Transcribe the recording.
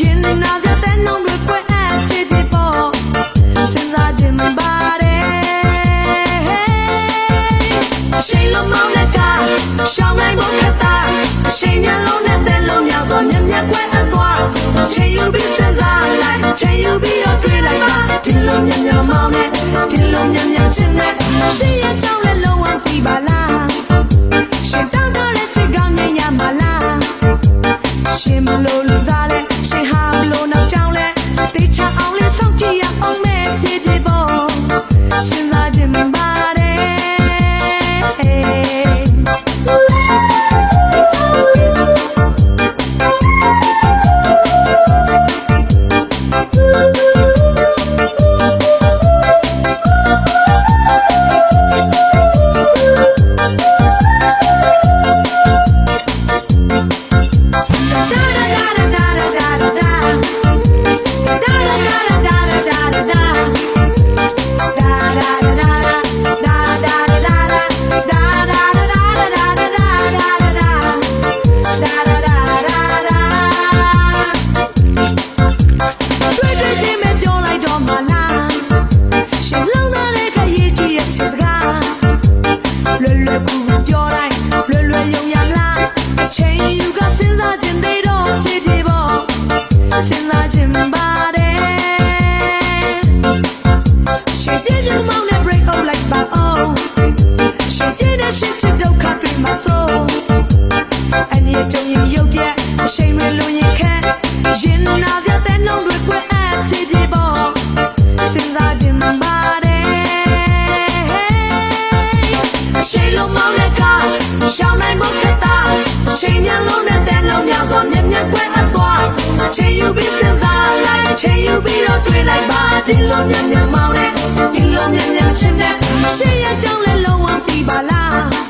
ရင်နာ Luluza 人人不 တွေ့လိုက်ပါဒီလိုမြန်မြန်မောင်းတဲ့ဒီလိုမြန်မြန်ချင်းတဲ့ရှေ့ရကြောင်းလဲလုံးဝပြီးပါလား